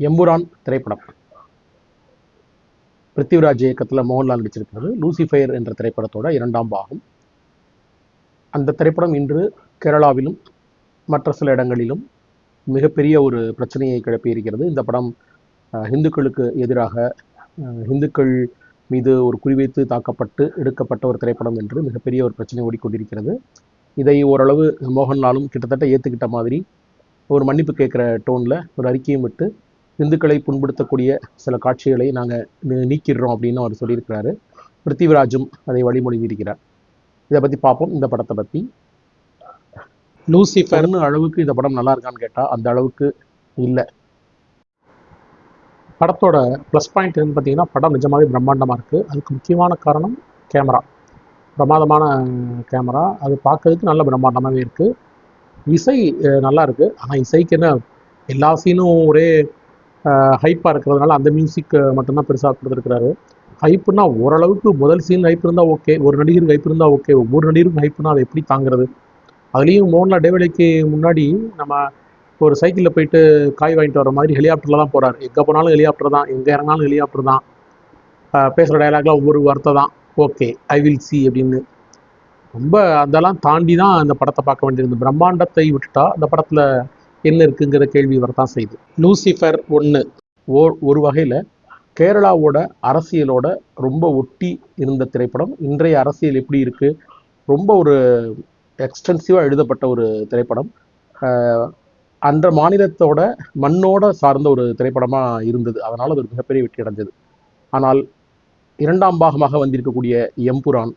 எம்புரான் திரைப்படம். பிருத்திவிராஜ் இயக்கத்தில் மோகன்லால் நடிச்சிருக்கிறது. லூசிஃபயர் என்ற திரைப்படத்தோட இரண்டாம் பாகம். அந்த திரைப்படம் இன்று கேரளாவிலும் மற்ற சில இடங்களிலும் மிகப்பெரிய ஒரு பிரச்சனையை கிளப்பியிருக்கிறது. இந்த படம் இந்துக்களுக்கு எதிராக அஹ், இந்துக்கள் மீது ஒரு குறிவைத்து தாக்கப்பட்டு எடுக்கப்பட்ட ஒரு திரைப்படம் என்று மிகப்பெரிய ஒரு பிரச்சனை ஓடிக்கொண்டிருக்கிறது. இதை ஓரளவு மோகன்லாலும் கிட்டத்தட்ட ஏற்றுக்கிட்ட மாதிரி ஒரு மன்னிப்பு கேட்குற டோனில் ஒரு அறிக்கையும் விட்டு இந்துக்களை புண்படுத்தக்கூடிய சில காட்சிகளை நாங்கள் நீக்கிடுறோம் அப்படின்னு அவர் சொல்லியிருக்கிறாரு. பிருத்திவிராஜும் அதை வழிமொழி இருக்கிறார் இதை பற்றி பார்ப்போம். இந்த படத்தை பற்றி லூசிஃபர்னு அளவுக்கு இந்த படம் நல்லா இருக்கான்னு கேட்டால் அந்த அளவுக்கு இல்லை. படத்தோட ப்ளஸ் பாயிண்ட் என்னன்னு பார்த்தீங்கன்னா படம் நிஜமாவே பிரம்மாண்டமாக இருக்குது அதுக்கு முக்கியமான காரணம் கேமரா. பிரமாதமான கேமரா. அது பார்க்கறதுக்கு நல்ல பிரம்மாண்டமாகவே இருக்குது இசை நல்லா இருக்குது ஆனால் இசைக்கு என்ன எல்லா சீனும் ஒரே ஹைப்பாக இருக்கிறதுனால அந்த மியூசிக் மட்டும்தான் பெருசாக கொடுத்துருக்கிறாரு. ஹைப்புனா ஓரளவுக்கு முதல் சீன் ஹைப் இருந்தால் ஓகே ஒரு நடிகருக்கு ஹைப் இருந்தால் ஓகே ஒவ்வொரு நடிகருக்கும் ஹைப்புனா அதை எப்படி தாங்குறது? அதுலேயும் மோகன்லால் இடைவேளைக்கு முன்னாடி நம்ம ஒரு சைக்கிளில் போயிட்டு காய் வாங்கிட்டு வர மாதிரி ஹெலிகாப்டரில் தான் போகிறார் எங்கே போனாலும் ஹெலிகாப்டர் தான் எங்கே இறங்கினாலும் ஹெலிகாப்டர் தான். பேசுகிற டயலாக்லாம் ஒவ்வொரு வார்த்தை தான். ஓகே ஐ வில் சி அப்படின்னு. ரொம்ப அதெல்லாம் தாண்டி தான் அந்த படத்தை பார்க்க வேண்டியிருந்தது. பிரம்மாண்டத்தை விட்டுட்டா அந்த படத்தில் என்ன இருக்குங்கிற கேள்வி வரத்தான் செய்யுது லூசிஃபர் ஒன்று ஓ ஒரு வகையில் கேரளாவோட அரசியலோட ரொம்ப ஒட்டி இருந்த திரைப்படம். இன்றைய அரசியல் எப்படி இருக்குது ரொம்ப ஒரு எக்ஸ்டென்சிவாக எழுதப்பட்ட ஒரு திரைப்படம். ஆஹ் அந்த மாநிலத்தோட மண்ணோட சார்ந்த ஒரு திரைப்படமாக இருந்தது. அதனால் அது ஒரு மிகப்பெரிய வெற்றி அடைஞ்சது. ஆனால் இரண்டாம் பாகமாக வந்திருக்கக்கூடிய எம்புரான்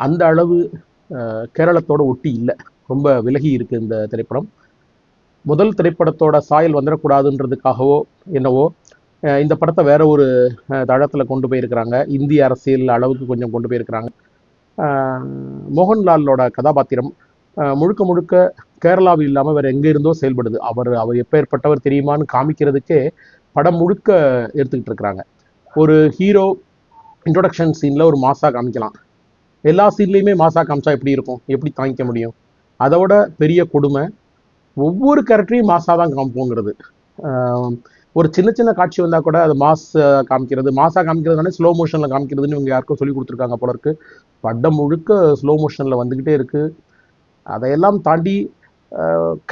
அந்த அளவு ஆஹ் கேரளத்தோட ஒட்டி இல்லை. ரொம்ப விலகி இருக்கு இந்த திரைப்படம். முதல் திரைப்படத்தோட சாயல் வந்துடக்கூடாதுன்றதுக்காகவோ என்னவோ இந்த படத்தை வேற ஒரு தளத்தில் கொண்டு போயிருக்கிறாங்க. இந்திய அரசியல் அளவுக்கு கொஞ்சம் கொண்டு போயிருக்கிறாங்க. மோகன்லாலோட கதாபாத்திரம் முழுக்க முழுக்க கேரளாவில் இல்லாமல் வேறு எங்கே இருந்தோ செயல்படுது. அவர் அவர் எப்பேற்பட்டவர் தெரியுமான்னு காமிக்கிறதுக்கே படம் முழுக்க எடுத்துக்கிட்டு இருக்கிறாங்க. ஒரு ஹீரோ இன்ட்ரொடக்ஷன் சீனில் ஒரு மாசாக காமிக்கலாம். எல்லா சீன்லேயுமே மாசாக காமிச்சா எப்படி இருக்கும்? எப்படி தாங்கிக்க முடியும்? அதோட பெரிய கொடுமை ஒவ்வொரு கேரக்டரையும் மாசாக தான் காமிப்போங்கிறது ஒரு சின்ன சின்ன காட்சி வந்தால் கூட அது மாஸ் காமிக்கிறது. மாசா காமிக்கிறதுனால ஸ்லோ மோஷனில் காமிக்கிறதுன்னு இவங்க யாருக்கும் சொல்லி கொடுத்துருக்காங்க போல இருக்கு. படம் முழுக்க ஸ்லோ மோஷனில் வந்துக்கிட்டே இருக்குது அதையெல்லாம் தாண்டி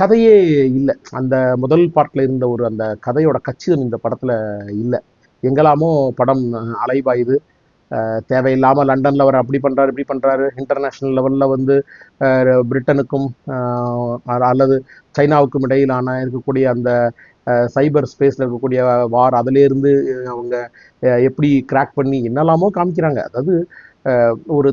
கதையே இல்லை. அந்த முதல் பாட்டில் இருந்த ஒரு அந்த கதையோட கச்சிதம் இந்த படத்தில் இல்லை. எங்கெல்லாமோ படம் அலைபாயுது. தேவையில்லாமல் லண்டனில் அவர் அப்படி பண்ணுறாரு இப்படி பண்ணுறாரு இன்டர்நேஷ்னல் லெவலில் வந்து பிரிட்டனுக்கும் ஆஹ் அல்லது சைனாவுக்கும் இடையிலான இருக்கக்கூடிய அந்த சைபர் ஸ்பேஸில் இருக்கக்கூடிய வார் அதிலேருந்து அவங்க எப்படி கிராக் பண்ணி என்னெல்லாமோ காமிக்கிறாங்க. அதாவது ஆஹ் ஒரு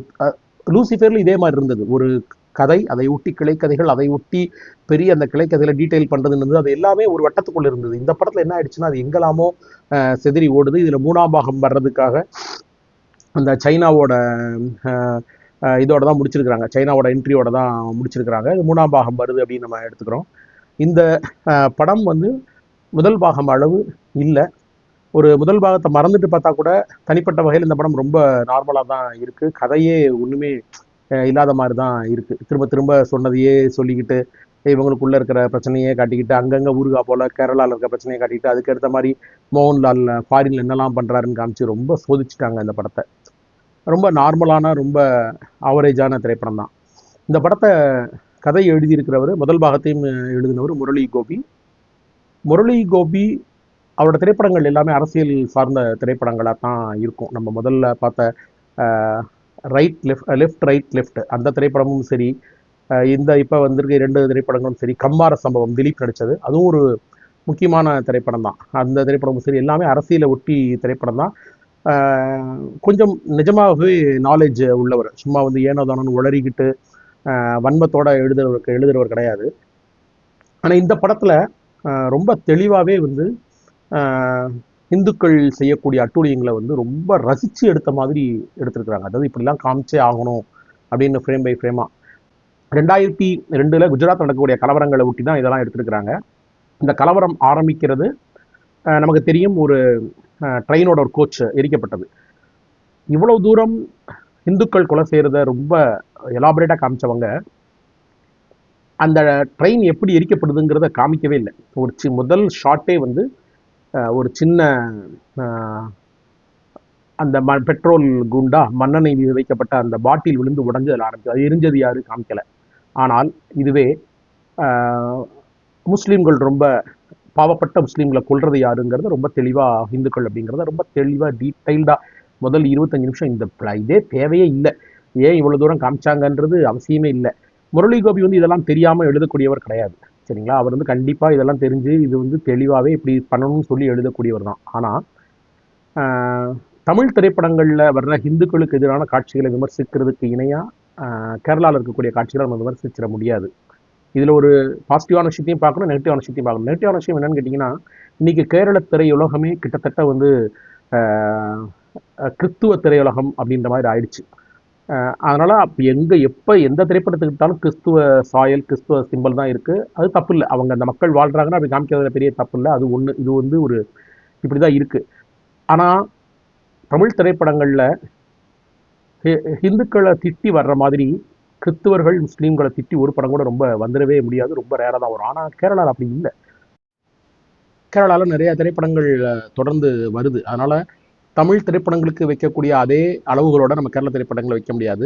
லூசிஃபேரில் இதே மாதிரி இருந்தது. ஒரு கதை அதை ஒட்டி கிளைக்கதைகள் அதை ஒட்டி பெரிய அந்த கிளைக்கதையில் டீடைல் பண்ணுறதுன்றது அது எல்லாமே ஒரு வட்டத்துக்குள்ளே இருந்தது. இந்த படத்தில் என்ன ஆயிடுச்சுன்னா அது எங்கெல்லாமோ ஆஹ் ஓடுது. இதில் மூணாம் பாகம் வர்றதுக்காக அந்த சைனாவோட இதோட தான் முடிச்சிருக்கிறாங்க. சைனாவோட என்ட்ரியோட தான் முடிச்சிருக்கிறாங்க. இது மூணாம் பாகம் வருது அப்படின்னு நம்ம எடுத்துக்கிறோம். இந்த படம் வந்து முதல் பாகம் அளவு இல்லை. ஒரு முதல் பாகத்தை மறந்துட்டு பார்த்தா கூட தனிப்பட்ட வகையில் இந்த படம் ரொம்ப நார்மலாக தான் இருக்குது கதையே ஒன்றுமே இல்லாத மாதிரி தான் இருக்குது திரும்ப திரும்ப சொன்னதையே சொல்லிக்கிட்டு இவங்களுக்குள்ள இருக்கிற பிரச்சனையே காட்டிக்கிட்டு அங்கங்கே ஊருகா போல் கேரளாவில் இருக்கிற பிரச்சனையை காட்டிக்கிட்டு அதுக்கேற்ற மாதிரி மோகன்லால் ஃபாரின்ல என்னெல்லாம் பண்ணுறாருன்னு காமிச்சு ரொம்ப சோதிச்சுட்டாங்க இந்த படத்தை. ரொம்ப நார்மலான ரொம்ப ஆவரேஜான திரைப்படம் தான் இந்த படத்தை கதை எழுதியிருக்கிறவர் முதல் பாகத்தையும் எழுதினவர் முரளி கோபி. முரளி கோபி அவரோட திரைப்படங்கள் எல்லாமே அரசியல் சார்ந்த திரைப்படங்களாக தான் இருக்கும். நம்ம முதல்ல பார்த்த right left left right left அந்த திரைப்படமும் சரி இந்த இப்போ வந்திருக்க இரண்டு திரைப்படங்களும் சரி கம்மார சம்பவம் திலீப் நடித்தது அதுவும் ஒரு முக்கியமான திரைப்படம் தான் அந்த திரைப்படமும் சரி எல்லாமே அரசியலை ஒட்டி திரைப்படம் தான் கொஞ்சம் நிஜமாகவே நாலேஜ் உள்ளவர். சும்மா வந்து ஏனோ தானோன்னு உளறிக்கிட்டு வன்மத்தோட எழுதுறவருக்கு எழுதுறவர் கிடையாது. ஆனால் இந்த படத்தில் ரொம்ப தெளிவாகவே வந்து இந்துக்கள் செய்யக்கூடிய அட்டூழியங்களை வந்து ரொம்ப ரசித்து எடுத்த மாதிரி எடுத்திருக்கிறாங்க. அதாவது இப்படிலாம் காமிச்சே ஆகணும் அப்படின்னு ஃப்ரேம் பை ஃப்ரேமாக ரெண்டாயிரத்தி ரெண்டில் குஜராத் நடக்கக்கூடிய கலவரங்களை ஒட்டி தான் இதெல்லாம் எடுத்திருக்கிறாங்க. இந்த கலவரம் ஆரம்பிக்கிறது நமக்கு தெரியும் ஒரு ட்ரெயினோட ஒரு கோச் எரிக்கப்பட்டது. இவ்வளவு தூரம் இந்துக்கள் கொலை செய்கிறத ரொம்ப எலாபரேட்டாக காமிச்சவங்க அந்த ட்ரெயின் எப்படி எரிக்கப்படுதுங்கிறத காமிக்கவே இல்லை. ஒரு சி முதல் ஷாட்டே வந்து ஒரு சின்ன அந்த ம பெட்ரோல் குண்டா மண்ணெண்ணெய் மீது வைக்கப்பட்ட அந்த பாட்டில் விழுந்து உடஞ்சு அதில் ஆரம்பிச்சு அது எரிஞ்சது யாரும் காமிக்கலை. ஆனால் இதுவே முஸ்லீம்கள் ரொம்ப பாவப்பட்ட முஸ்லீம்களை கொள்றது யாருங்கிறது ரொம்ப தெளிவாக இந்துக்கள் அப்படிங்கிறத ரொம்ப தெளிவாக டீட்டெயில்டாக முதல் இருபத்தஞ்சு நிமிஷம் இந்த இதே தேவையே இல்லை. ஏன் இவ்வளோ தூரம் காமிச்சாங்கன்றது அவசியமே இல்லை. முரளி கோபி வந்து இதெல்லாம் தெரியாமல் எழுதக்கூடியவர் கிடையாது. சரிங்களா? அவர் வந்து கண்டிப்பாக இதெல்லாம் தெரிஞ்சு இது வந்து தெளிவாகவே இப்படி பண்ணணும்னு சொல்லி எழுதக்கூடியவர் தான். ஆனால் தமிழ் திரைப்படங்களில் வர்ற ஹிந்துக்களுக்கு எதிரான காட்சிகளை விமர்சிக்கிறதுக்கு இணையாக கேரளாவில் இருக்கக்கூடிய காட்சிகளை நம்ம விமர்சிச்சிட முடியாது. இதில் ஒரு பாசிட்டிவான விஷயத்தையும் பார்க்கணும் நெகட்டிவான விஷயத்தையும் பார்க்கணும். நெகட்டிவான விஷயம் என்னன்னு கேட்டிங்கன்னா இன்றைக்கி கேரள திரையுலகமே கிட்டத்தட்ட வந்து கிறிஸ்துவ திரையுலகம் அப்படின்ற மாதிரி ஆயிடுச்சு. அதனால் அப்போ எங்கே எப்போ எந்த திரைப்படத்துக்கிட்டாலும் கிறிஸ்துவ சாயல் கிறிஸ்துவ சிம்பல் தான் இருக்குது அது தப்பு இல்லை. அவங்க அந்த மக்கள் வாழ்கிறாங்கன்னா அப்படி காமிக்கிறதுல பெரிய தப்பு இல்லை. அது ஒன்று இது வந்து ஒரு இப்படி தான் இருக்குது ஆனால் தமிழ் திரைப்படங்களில் ஹிந்துக்களை திட்டி வர்ற மாதிரி கிறிஸ்துவர்கள் முஸ்லீம்களை திட்டி ஒரு படம் கூட ரொம்ப வந்துடவே முடியாது. ரொம்ப ரேராக தான் வரும். ஆனால் கேரளாவில் அப்படி இல்லை. கேரளாவில் நிறைய திரைப்படங்கள் தொடர்ந்து வருது. அதனால் தமிழ் திரைப்படங்களுக்கு வைக்கக்கூடிய அதே அளவுகளோட நம்ம கேரள திரைப்படங்களை வைக்க முடியாது.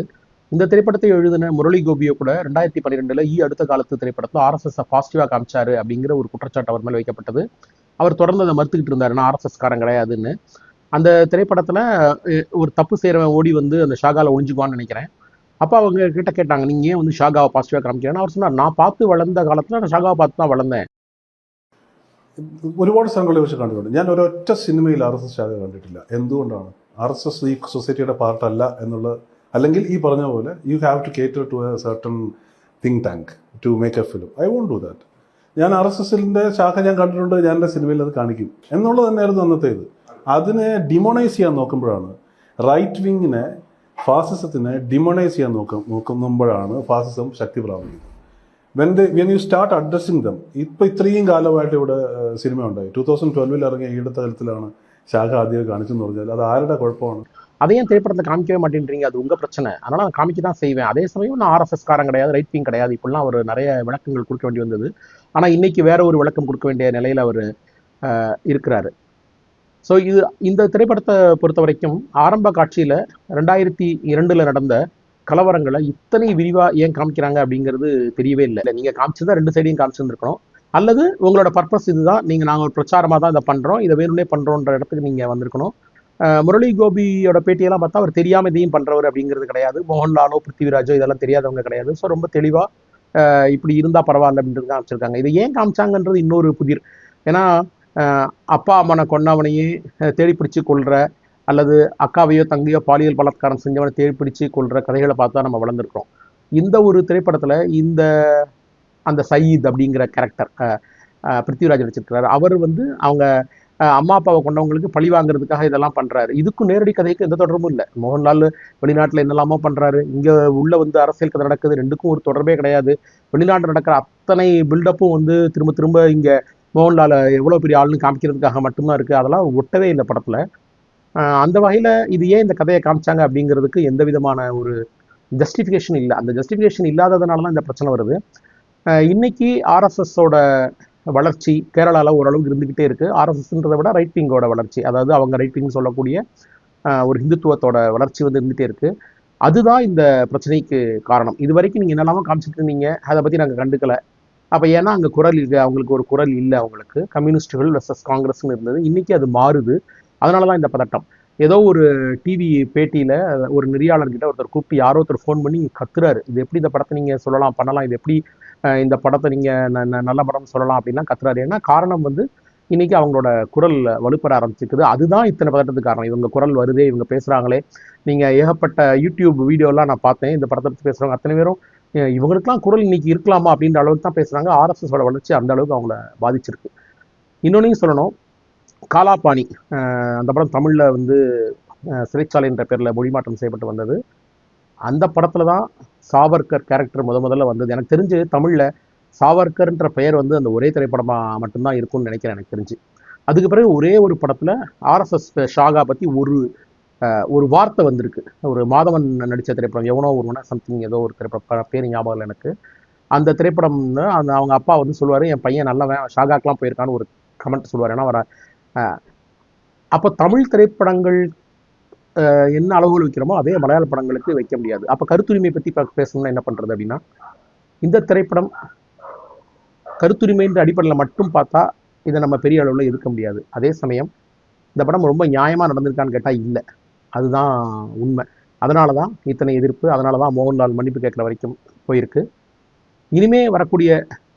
இந்த திரைப்படத்தை எழுதின முரளி கோபியோ கூட ரெண்டாயிரத்தி பன்னிரெண்டில் ஈ அடுத்த காலத்து திரைப்படத்தில் ஆர்எஸ்எஸ் பாசிட்டிவாக காமிச்சாரு அப்படிங்கிற ஒரு குற்றச்சாட்டு அவர் மேலே வைக்கப்பட்டது. அவர் தொடர்ந்து அதை மறுத்துக்கிட்டு இருந்தார். நான் ஆர்எஸ்எஸ் காரன் கிடையாதுன்னு. அந்த திரைப்படத்தில் ஒரு தப்பு செய்கிறவன் ஓடி வந்து அந்த ஷாகால ஒழிஞ்சுக்குவான்னு நினைக்கிறேன். அப்போ அவங்க கிட்ட கேட்டாங்க நீங்கள் ஏன் வந்து ஷாகாவை பாசிட்டிவாக காமிக்கிறேன்னா அவர் சொன்னார் நான் பார்த்து வளர்ந்த காலத்தில் நான் ஷாகாவை பார்த்து தான் வளர்ந்தேன். ഒരുപാട് സ്ഥലങ്ങളിൽ വെച്ച് കണ്ടിട്ടുണ്ട്. ഞാൻ ഒരൊറ്റ സിനിമയിൽ ആർ എസ് എസ് ശാഖ കണ്ടിട്ടില്ല. എന്തുകൊണ്ടാണ്? ആർ എസ് എസ് ഈ സൊസൈറ്റിയുടെ പാർട്ടല്ല എന്നുള്ള അല്ലെങ്കിൽ ഈ പറഞ്ഞ പോലെ you have to cater to a certain think tank to make a film I won't do that ഞാൻ ആർ എസ് എസിന്റെ ശാഖ ഞാൻ കണ്ടിട്ടുണ്ട് ഞാൻ എന്റെ സിനിമയിൽ അത് കാണിക്കും. എന്നുള്ളത് തന്നെയായിരുന്നു അന്നത്തേത്. അതിനെ ഡിമോണൈസ് ചെയ്യാൻ നോക്കുമ്പോഴാണ് റൈറ്റ് വിങ്ങിനെ ഫാസിസത്തിനെ ഡിമോണൈസ് ചെയ്യാൻ നോക്കും നോക്കുമ്പോഴാണ് ഫാസിസം ശക്തി പ്രാപിക്കുന്നത് when the when you start addressing them ഇപ്പൊ ഇത്രയും കാലമായിട്ട് ഇവിടെ ഏഹ്, സിനിമ ഉണ്ടായി ടൂ തൗസൻഡ് ട്വൽവിൽ ഇറങ്ങിയ ഈടത്ത തലത്തിലാണ് ശാഖ ആദ്യം കാണിച്ചെന്ന് പറഞ്ഞാൽ അത് ആരുടെ കുഴപ്പമാണ് அதையும் திரைப்படத்தை காமிக்கவே மாட்டேன்றீங்க அது உங்கள் பிரச்சனை அதனால் நான் காமிக்க தான் செய்வேன் அதே சமயம் நான் ஆர்எஸ்எஸ் காரன் கிடையாது ரைட் விங் கிடையாது இப்படிலாம் அவர் நிறைய விளக்கங்கள் கொடுக்க வேண்டி வந்தது ஆனால் இன்னைக்கு வேற ஒரு விளக்கம் கொடுக்க வேண்டிய நிலையில் அவர் இருக்கிறாரு ஸோ இது இந்த திரைப்படத்தை பொறுத்த வரைக்கும் ஆரம்ப காட்சியில் ரெண்டாயிரத்தி இரண்டில் நடந்த கலவரங்களை இத்தனை விரிவாக ஏன் காமிக்கிறாங்க அப்படிங்கிறது தெரியவே இல்லை. நீங்கள் காமிச்சிருந்தா ரெண்டு சைடையும் காமிச்சிருந்துருக்கணும். அல்லது உங்களோட பர்பஸ் இதுதான். நீங்கள் நாங்கள் ஒரு பிரச்சாரமாக தான் இதை பண்ணுறோம் இதை வேணும்னே பண்ணுறோன்ற இடத்துக்கு நீங்கள் வந்திருக்கணும். முரளி கோபியோட பேட்டியெல்லாம் பார்த்தா அவர் தெரியாமல் இதையும் பண்ணுறவர் அப்படிங்கிறது கிடையாது. மோகன்லாலோ பிருத்திவிராஜோ இதெல்லாம் தெரியாதவங்க கிடையாது. ஸோ ரொம்ப தெளிவாக இப்படி இருந்தால் பரவாயில்ல அப்படின்றது காமிச்சிருக்காங்க. இதை ஏன் காமிச்சாங்கன்றது இன்னொரு புதிர். ஏன்னா அப்பா அம்மனை கொன்னவனையே தேடி பிடிச்சு கொள்கிற அல்லது அக்காவையோ தங்கையோ பாலியல் பலாத்காரம் செஞ்சவனை தேடி பிடிச்சு கொள்கிற கதைகளை பார்த்து தான் நம்ம வளர்ந்துருக்கிறோம். இந்த ஒரு திரைப்படத்தில் இந்த அந்த சயீத் அப்படிங்கிற கேரக்டர் பிருத்திவிராஜ் நடிச்சிருக்கிறாரு. அவர் வந்து அவங்க அம்மா அப்பாவை கொண்டவங்களுக்கு பழி வாங்குறதுக்காக இதெல்லாம் பண்ணுறாரு இதுக்கும் நேரடி கதைக்கு எந்த தொடர்பும் இல்லை. மோகன்லால் வெளிநாட்டில் என்னெல்லாமோ பண்ணுறாரு இங்கே உள்ள வந்து அரசியல் கதை நடக்குது. ரெண்டுக்கும் ஒரு தொடர்பே கிடையாது. வெளிநாட்டில் நடக்கிற அத்தனை பில்டப்பும் வந்து திரும்ப திரும்ப இங்கே மோகன்லால் எவ்வளோ பெரிய ஆள்னு காமிக்கிறதுக்காக மட்டும்தான் இருக்குது அதெல்லாம் ஒட்டவே இல்லை படத்தில். அந்த வகையில் இது ஏன் இந்த கதையை காமிச்சாங்க அப்படிங்கிறதுக்கு எந்த விதமான ஒரு ஜஸ்டிஃபிகேஷன் இல்லை. அந்த ஜஸ்டிஃபிகேஷன் இல்லாததுனால தான் இந்த பிரச்சனை வருது. இன்றைக்கி இன்னைக்கு ஆர்எஸ்எஸோட வளர்ச்சி கேரளாவில் ஓரளவுக்கு இருந்துக்கிட்டே இருக்குது ஆர்எஸ்எஸ்ன்றதை விட ரைட் விங்கோட வளர்ச்சி அதாவது அவங்க ரைட் விங் சொல்லக்கூடிய ஒரு ஹிந்துத்துவத்தோட வளர்ச்சி வந்து இருந்துகிட்டே இருக்குது அதுதான் இந்த பிரச்சனைக்கு காரணம். இது வரைக்கும் நீங்கள் என்னெல்லாமோ காமிச்சிட்டு இருந்தீங்க. அதை பற்றி நாங்கள் கண்டுக்கலை. அப்போ ஏன்னா அங்கே குரல் இல்லை அவங்களுக்கு ஒரு குரல் இல்லை அவங்களுக்கு. கம்யூனிஸ்டுகள் வெர்சஸ் காங்கிரஸ்னு இருந்தது. இன்னைக்கு அது மாறுது. அதனால தான் இந்த பதட்டம். ஏதோ ஒரு டிவி பேட்டியில் ஒரு நெறியாளர்கிட்ட ஒருத்தர் கூப்பிட்டு யாரோ ஒருத்தர் ஃபோன் பண்ணி கத்துறாரு. இது எப்படி இந்த படத்தை நீங்கள் சொல்லலாம் பண்ணலாம் இது எப்படி இந்த படத்தை நீங்கள் நல்ல படம் சொல்லலாம் அப்படின்லாம் கத்துறாரு. ஏன்னா காரணம் வந்து இன்னைக்கு அவங்களோட குரல் வலுப்பெற ஆரம்பிச்சிருக்குது. அதுதான் இத்தனை பதட்டத்துக்கு காரணம். இவங்க குரல் வருதே இவங்க பேசுகிறாங்களே நீங்கள் ஏகப்பட்ட யூடியூப் வீடியோலாம் நான் பார்த்தேன். இந்த படத்தை பற்றி பேசுகிறவங்க அத்தனை பேரும் இவங்களுக்குலாம் குரல் இன்னைக்கு இருக்கலாமா அப்படின்ற அளவுக்கு தான் பேசுகிறாங்க ஆர்எஸ்எஸோட வளர்ச்சி அந்த அளவுக்கு அவங்கள பாதிச்சிருக்கு. இன்னொன்னையும் சொல்லணும். காலாபாணி அந்த படம் தமிழில் வந்து சிறைச்சாலை என்ற பேரில் மொழிமாற்றம் செய்யப்பட்டு வந்தது. அந்த படத்துல தான் சாவர்கர் கேரக்டர் முத முதல்ல வந்தது. எனக்கு தெரிஞ்சு தமிழ்ல சாவர்கர்ன்ற பெயர் வந்து அந்த ஒரே திரைப்படமா மட்டும்தான் இருக்கும்னு நினைக்கிறேன் எனக்கு தெரிஞ்சு. அதுக்கு பிறகு ஒரே ஒரு படத்துல ஆர்எஸ்எஸ் ஷாகா பத்தி ஒரு ஒரு வார்த்தை வந்திருக்கு. ஒரு மாதவன் நடித்த திரைப்படம் எவனோ ஒருவனா சம்திங் ஏதோ ஒரு திரைப்படம் பேர் ஞாபகம் இல்லை எனக்கு. அந்த திரைப்படம் அந்த அவங்க அப்பா வந்து சொல்லுவாரு என் பையன் நல்லவன் ஷாகாக்கெல்லாம் போயிருக்கான்னு ஒரு கமெண்ட் சொல்லுவார் ஏன்னா வர அப்போ தமிழ் திரைப்படங்கள் அஹ், என்ன அளவுகள் வைக்கிறோமோ அதே மலையாள படங்களுக்கு வைக்க முடியாது. அப்போ கருத்துரிமை பற்றி பேசணும்னா என்ன பண்ணுறது அப்படின்னா இந்த திரைப்படம் கருத்துரிமைன்ற அடிப்படையில் மட்டும் பார்த்தா இதை நம்ம பெரிய அளவில் இருக்க முடியாது. அதே சமயம் இந்த படம் ரொம்ப நியாயமாக நடந்திருக்கான்னு கேட்டால் இல்லை. அதுதான் உண்மை. அதனால தான் இத்தனை எதிர்ப்பு அதனால தான் மோகன்லால் மன்னிப்பு கேட்குற வரைக்கும் போயிருக்கு. இனிமே வரக்கூடிய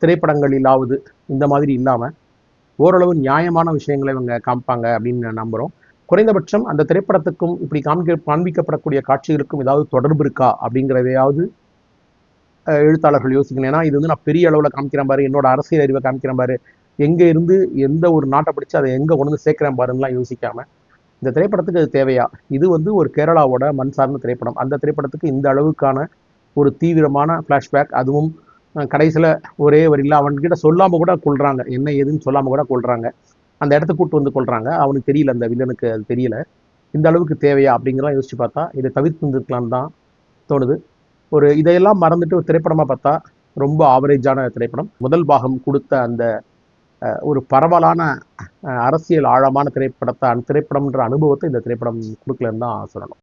திரைப்படங்களிலாவது இந்த மாதிரி இல்லாமல் ஓரளவு நியாயமான விஷயங்களை இவங்க காமிப்பாங்க அப்படின்னு நம்புகிறோம் குறைந்தபட்சம் அந்த திரைப்படத்துக்கும் இப்படி காமிக்க காண்பிக்கப்படக்கூடிய காட்சிகளுக்கும் ஏதாவது தொடர்பு இருக்கா அப்படிங்கிறதையாவது எழுத்தாளர்கள் யோசிக்கணும். ஏன்னா இது வந்து நான் பெரிய அளவில் காமிக்கிறேன் பாரு என்னோட அரசியல் அறிவை காமிக்கிறேன் பாரு. எங்கே இருந்து எந்த ஒரு நாட்டை பிடிச்சி அதை எங்கே கொண்டு வந்து சேர்க்குறேன் பாருன்னுலாம் யோசிக்காமல் இந்த திரைப்படத்துக்கு அது தேவையா? இது வந்து ஒரு கேரளாவோட மண் சார்ந்த திரைப்படம். அந்த திரைப்படத்துக்கு இந்த அளவுக்கான ஒரு தீவிரமான ஃப்ளாஷ்பேக் அதுவும் கடைசியில் ஒரே வரியில் அவன்கிட்ட சொல்லாமல் கூட கொள்றாங்க. என்ன ஏதுன்னு சொல்லாமல் கூட கொள்றாங்க. அந்த இடத்துக்கு கூட்டு வந்து கொள்றாங்க. அவனுக்கு தெரியல அந்த வில்லனுக்கு அது தெரியல. இந்த அளவுக்கு தேவையா அப்படிங்கிறலாம் யோசிச்சு பார்த்தா இதை தவிர்த்து இருந்திருக்கலான்னு தான் தோணுது. ஒரு இதையெல்லாம் மறந்துட்டு ஒரு திரைப்படமாக பார்த்தா ரொம்ப ஆவரேஜான திரைப்படம். முதல் பாகம் கொடுத்த அந்த ஒரு பரவலான அரசியல் ஆழமான திரைப்படத்தை திரைப்படம்ன்ற அனுபவத்தை இந்த திரைப்படம் கொடுக்கலன்னு தான் சொல்லணும்.